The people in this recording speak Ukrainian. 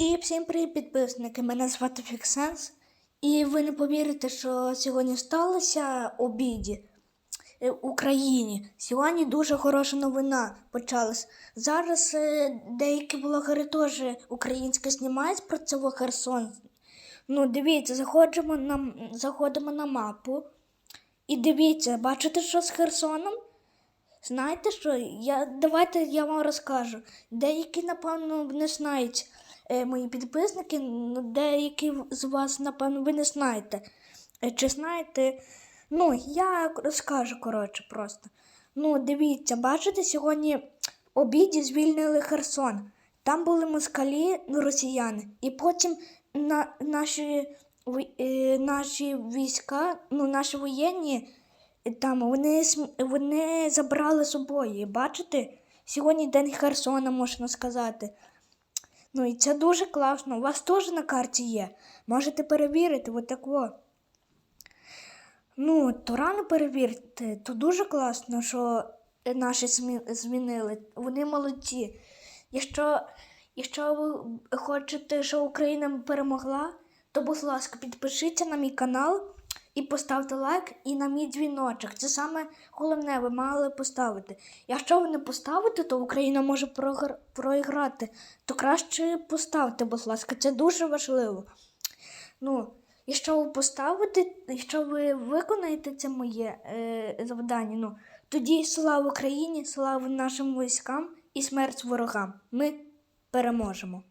І всім привіт, підписники! Мене звати Фіксенс. І ви не повірите, що сьогодні сталося обіді е, в Україні. Сьогодні дуже хороша новина почалась. Зараз е, деякі блогери теж українські знімають про це Херсон. Ну, дивіться, заходимо на, заходимо на мапу. І дивіться, бачите, що з Херсоном? Знаєте що? Я, давайте я вам розкажу. Деякі, напевно, не знають мої підписники, ну, деякі з вас, напевно, ви не знаєте. Е, чи знаєте? Ну, я розкажу, коротше, просто. Ну, дивіться, бачите, сьогодні обіді звільнили Херсон. Там були москалі, росіяни. І потім на, наші, е, наші війська, ну, наші воєнні. Там вони, вони забрали з собою. Бачите? Сьогодні день Херсона, можна сказати. Ну і це дуже класно. У вас теж на карті є. Можете перевірити отако. Ну, то рано перевірити, то дуже класно, що наші змінили. Вони молодці. Якщо, якщо ви хочете, щоб Україна перемогла, то, будь ласка, підпишіться на мій канал і поставте лайк і на мій дзвіночок. Це саме головне, ви мали поставити. Якщо ви не поставите, то Україна може прогр- проіграти. То краще поставте, будь ласка, це дуже важливо. Ну, якщо ви поставите, якщо ви виконаєте це моє е, завдання, ну, тоді слава Україні, слава нашим військам і смерть ворогам. Ми переможемо.